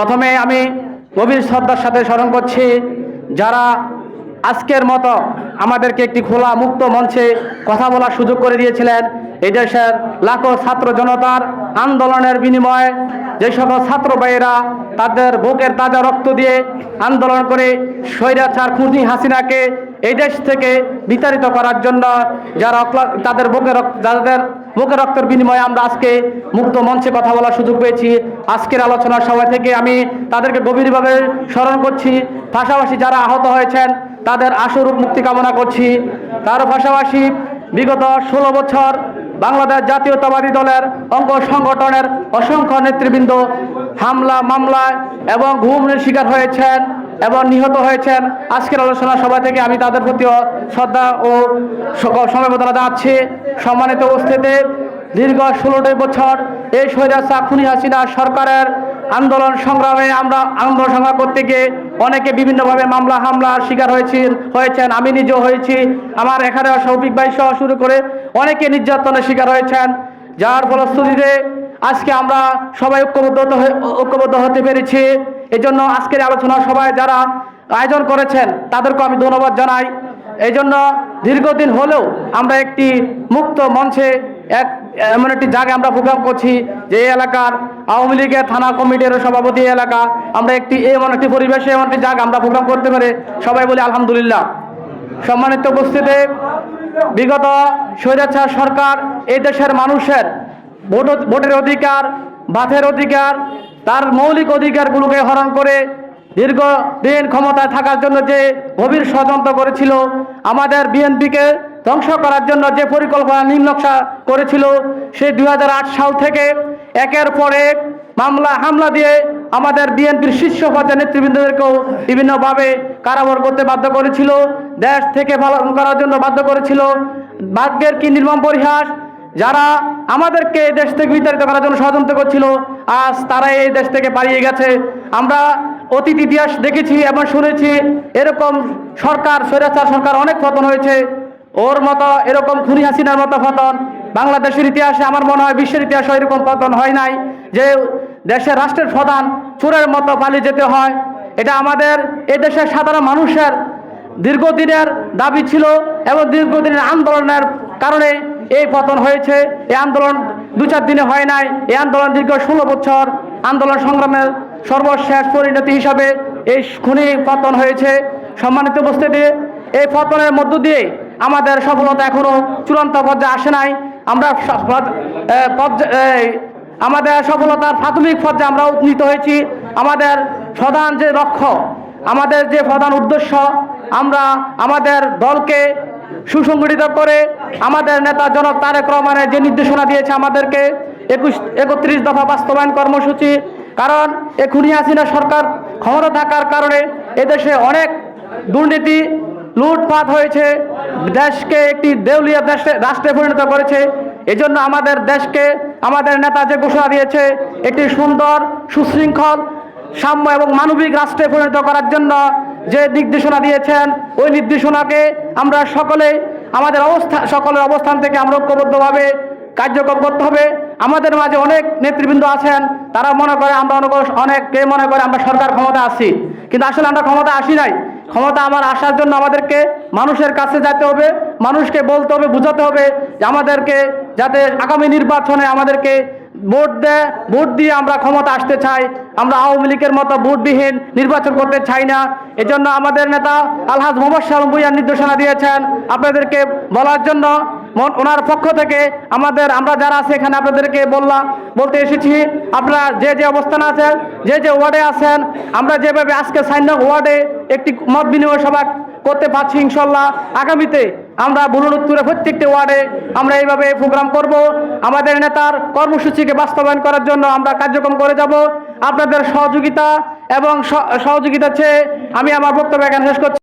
প্রথমে আমি গভীর শ্রদ্ধার সাথে স্মরণ করছি, যারা আজকের মতো আমাদেরকে একটি খোলা মুক্ত মঞ্চে কথা বলার সুযোগ করে দিয়েছিলেন। এই দেশের লাখো ছাত্র জনতার আন্দোলনের বিনিময়ে যে সকল ছাত্র ভাইয়েরা তাদের বুকের তাজা রক্ত দিয়ে আন্দোলন করে স্বৈরাচার খুনি হাসিনাকে এই দেশ থেকে বিতাড়িত করার জন্য যারা তাদের বুকের রক- যাদের বুকের রক্তের বিনিময়ে আমরা আজকে মুক্ত মঞ্চে কথা বলার সুযোগ পেয়েছি। আজকের আলোচনার সভা থেকে আমি তাদেরকে গভীরভাবে স্মরণ করছি। পাশাপাশি যারা আহত হয়েছেন, তাদের আশুরূপ মুক্তি কামনা করছি। তার পাশাপাশি বিগত ষোলো বছর বাংলাদেশ জাতীয়তাবাদী দলের অঙ্গ সংগঠনের অসংখ্য নেতৃবৃন্দ হামলা মামলায় এবং ঘুমের শিকার হয়েছেন এবং নিহত হয়েছেন। আজকের আলোচনা সভা থেকে আমি তাদের প্রতিও শ্রদ্ধা ও সমবেদনা জানাচ্ছি। সম্মানিত উপস্থিতি, দীর্ঘ ষোলোটি বছর এই স্বৈরাচা খুনি হাসিনা সরকারের আন্দোলন সংগ্রামে আমরা আন্দোলন সংগ্রাম করতে গিয়ে অনেকে বিভিন্নভাবে মামলা, হামলার শিকার হয়েছি, হয়েছেন, আমি নিজেও হয়েছি, আমার এখানে সৌভিক ভাই সহ শুরু করে অনেকে নির্যাতনের শিকার হয়েছেন। যার ফলশ্রুতিতে আজকে আমরা সবাই ঐক্যবদ্ধ ঐক্যবদ্ধ হতে পেরেছি। এই জন্য আজকের আলোচনা সবাই যারা আয়োজন করেছেন, তাদেরকে আমি ধন্যবাদ জানাই। এই জন্য দীর্ঘদিন হলেও আমরা একটি মুক্ত মঞ্চে এক এমন একটি জায়গায় আমরা প্রোগ্রাম করছি যে এলাকার আওয়ামী লীগের থানা কমিটির সভাপতি এলাকা। আমরা একটি এমন একটি পরিবেশে এমন একটি জায়গা আমরা প্রোগ্রাম করতে পারে সবাই বলি আলহামদুলিল্লাহ। সম্মানিত উপস্থিতি, বিগত স্বৈরাচার সরকার এই দেশের মানুষের ভোট, ভোটের অধিকার বাথের অধিকার, তার মৌলিক অধিকারগুলোকে হরণ করে দীর্ঘদিন ক্ষমতায় থাকার জন্য যে গভীর ষড়যন্ত্র করেছিল আমাদের বিএনপিকে ধ্বংস করার জন্য যে পরিকল্পনা নিম্নকশা করেছিল সেই দুই সাল থেকে একের পর এক মামলা, হামলা দিয়ে আমাদের বিএনপির শীর্ষ পর্যায়ের নেতৃবৃন্দদেরকেও বিভিন্নভাবে কারাবর করতে বাধ্য করেছিল, দেশ থেকে পালন করার জন্য বাধ্য করেছিল। ভাগ্যের কি নির্মম পরিহাস? যারা আমাদেরকে দেশ থেকে বিতাড়িত করার জন্য ষড়যন্ত্র করছিল, আজ তারা এই দেশ থেকে পালিয়ে গেছে। আমরা অতীত ইতিহাস দেখেছি এবং শুনেছি, এরকম সরকার, স্বৈরাচার সরকার অনেক পতন হয়েছে। ওর মতো এরকম খুনি হাসিনার মতো পতন বাংলাদেশের ইতিহাসে আমার মনে হয় বিশ্বের ইতিহাসে এরকম পতন হয় নাই যে দেশের রাষ্ট্রের প্রধান চোরের মতো পালিয়ে যেতে হয়। এটা আমাদের এই দেশের সাধারণ মানুষের দীর্ঘদিনের দাবি ছিল এবং দীর্ঘদিনের আন্দোলনের কারণে এই পতন হয়েছে। এই আন্দোলন দু চার দিনে হয় নাই। এই আন্দোলন দীর্ঘ ষোলো বছর আন্দোলন সংগ্রামের সর্বশেষ পরিণতি হিসাবে এই খুনি পতন হয়েছে। সম্মানিত উপস্থিতি, এই পতনের মধ্য দিয়ে আমাদের সফলতা এখনও চূড়ান্ত পর্যায়ে আসে নাই। আমরা আমাদের সফলতার প্রাথমিক পর্যায়ে আমরা উন্নীত হয়েছি। আমাদের প্রধান যে লক্ষ্য, আমাদের যে প্রধান উদ্দেশ্য, আমরা আমাদের দলকে সুসংগঠিত করে আমাদের নেতা জনক তারেক রহমানের যে নির্দেশনা দিয়েছে আমাদেরকে, একুশ, একত্রিশ দফা বাস্তবায়ন কর্মসূচি। কারণ এ খুনি হাসিনা সরকার ক্ষমতা থাকার কারণে এদেশে অনেক দুর্নীতি লুটপাট হয়েছে, দেশকে একটি দেউলিয়া দেশে রাষ্ট্রে পরিণত করেছে। এজন্য আমাদের দেশকে, আমাদের নেতা যে ঘোষণা দিয়েছে, একটি সুন্দর, সুশৃঙ্খল, সাম্য এবং মানবিক রাষ্ট্রে পরিণত করার জন্য যে নির্দেশনা দিয়েছেন, ওই নির্দেশনাকে আমরা সকলে, আমাদের অবস্থা, সকলের অবস্থান থেকে আমরা ঐক্যবদ্ধভাবে কার্যক্রম করতে হবে। আমাদের মাঝে অনেক নেতৃবৃন্দ আছেন, তারা মনে করে আমরা অনেক- অনেকে মনে করে আমরা সরকার ক্ষমতা আসি কিন্তু আসলে আমরা ক্ষমতা আসি নাই। ক্ষমতা আমার আসার জন্য আমাদেরকে মানুষের কাছে যেতে হবে, মানুষকে বলতে হবে, বুঝাতে হবে যে আমাদেরকে যাতে আগামী নির্বাচনে আমাদেরকে ভোট দেয় ভোট দিয়ে আমরা ক্ষমতা আসতে চাই। আমরা আওয়ামী লীগের মতো ভোটবিহীন নির্বাচন করতে চাই না। এজন্য আমাদের নেতা আলহাজ মোহাম্মদ সালম ভুইয়ার নির্দেশনা দিয়েছেন। আপনাদেরকে বলার জন্য ওনার পক্ষ থেকে আমাদের, আমরা যারা আছে এখানে আপনাদেরকে বললাম বলতে এসেছি, আপনারা যে যে অবস্থানে আছেন, যে যে ওয়ার্ডে আছেন, আমরা যেভাবে আজকে সাইন ওয়ার্ডে একটি মত বিনিময় সভা করতে পারছি ইনশাল্লাহ, আগামীতে আমরা বুলুন উত্তরে প্রত্যেকটি ওয়ার্ডে আমরা এইভাবে প্রোগ্রাম করব। আমাদের নেতার কর্মসূচিকে বাস্তবায়ন করার জন্য আমরা কার্যক্রম করে যাব। আপনাদের সহযোগিতা এবং সহ- সহযোগিতা চেয়ে আমি আমার বক্তব্য এখানে শেষ করছি।